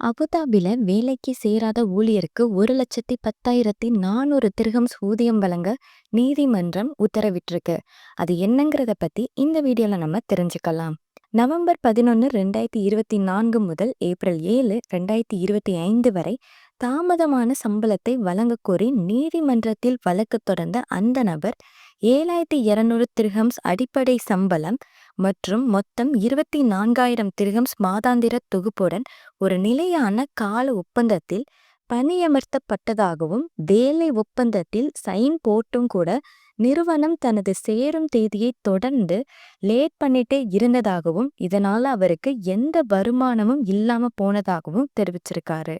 அபுதாபில வேலைக்கு சேராத ஊழியருக்கு ஒரு லட்சத்தி பத்தாயிரத்தி நானூறு திர்ஹம்ஸ் ஊதியம் வழங்க நீதிமன்றம் உத்தரவிட்டிருக்கு. அது என்னங்கிறத பத்தி இந்த வீடியோல நம்ம தெரிஞ்சுக்கலாம். நவம்பர் பதினொன்று ரெண்டாயிரத்தி இருபத்தி நான்கு முதல் ஏப்ரல் ஏழு ரெண்டாயிரத்தி இருபத்தி ஐந்து வரை தாமதமான சம்பளத்தை வழங்கக்கோரி நீதிமன்றத்தில் வழக்கு தொடர்ந்த அந்த நபர் ஏழாயிரத்தி இருநூறு திருஹம்ஸ் அடிப்படை சம்பளம் மற்றும் மொத்தம் இருபத்தி நான்காயிரம் திர்ஹம்ஸ் மாதாந்திர தொகுப்புடன் ஒரு நிலையான கால ஒப்பந்தத்தில் பணியமர்த்தப்பட்டதாகவும் வேலை ஒப்பந்தத்தில் சைன் போட்டும் கூட நிறுவனம் தனது சேரும் தேதியை தொடர்ந்து லேட் பண்ணிட்டே இருந்ததாகவும் இதனால அவருக்கு எந்த வருமானமும் இல்லாம போனதாகவும் தெரிவிச்சிருக்காரு.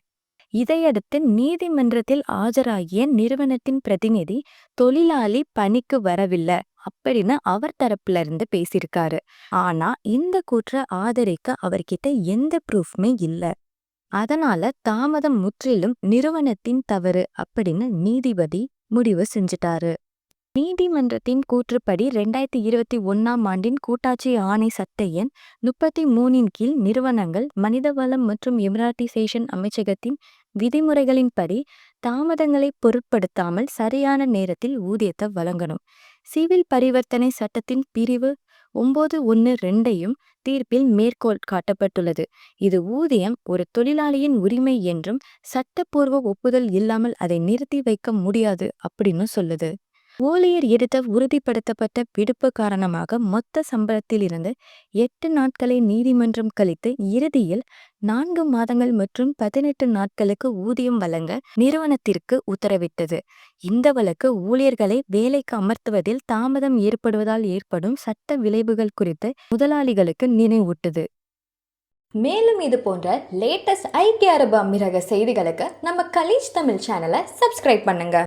இதையடுத்து நீதிமன்றத்தில் ஆஜராகிய நிறுவனத்தின் பிரதிநிதி தொழிலாளி பணிக்கு வரவில்லை அப்படின்னு அவர் தரப்புல இருந்து பேசியிருக்காரு. ஆனா இந்த கூற்றை ஆதரிக்க அவர்கிட்ட எந்த ப்ரூஃப்மே இல்ல. அதனால தாமதம் முற்றிலும் நிறுவனத்தின் தவறு அப்படின்னு நீதிபதி முடிவு செஞ்சிட்டாரு. நீதிமன்றத்தின் கூற்றுப்படி ரெண்டாயிரத்தி இருபத்தி ஒன்னாம் ஆண்டின் கூட்டாட்சி ஆணை சட்ட எண் முப்பத்தி மூணின் கீழ் நிறுவனங்கள் மனிதவளம் மற்றும் எமிராட்டிசேஷன் அமைச்சகத்தின் விதிமுறைகளின்படி தாமதங்களை பொருட்படுத்தாமல் சரியான நேரத்தில் ஊதியத்தை வழங்கணும். சிவில் பரிவர்த்தனை சட்டத்தின் பிரிவு ஒன்பது ஒன்று ரெண்டையும் தீர்ப்பில் மேற்கோள் காட்டப்பட்டுள்ளது. இது ஊதியம் ஒரு தொழிலாளியின் உரிமை என்றும் சட்டப்பூர்வ ஒப்புதல் இல்லாமல் அதை நிறுத்தி வைக்க முடியாது அப்படின்னு சொல்லுது. ஊழியர் எடுத்த உறுதிப்படுத்தப்பட்ட விடுப்பு காரணமாக மொத்த சம்பளத்தில் இருந்து எட்டு நாட்களை நீதிமன்றம் கழித்து இறுதியில் நான்கு மாதங்கள் மற்றும் பதினெட்டு நாட்களுக்கு ஊதியம் வழங்க நிறுவனத்திற்கு உத்தரவிட்டது. இந்த வழக்கு ஊழியர்களை வேலைக்கு அமர்த்துவதில் தாமதம் ஏற்படுவதால் ஏற்படும் சட்ட விளைவுகள் குறித்து முதலாளிகளுக்கு நினைவூட்டுது. மேலும் இது போன்ற லேட்டஸ்ட் ஐக்கிய அரபு அமீரக செய்திகளுக்கு நம்ம கலீஜ் தமிழ் சேனலை சப்ஸ்கிரைப் பண்ணுங்க.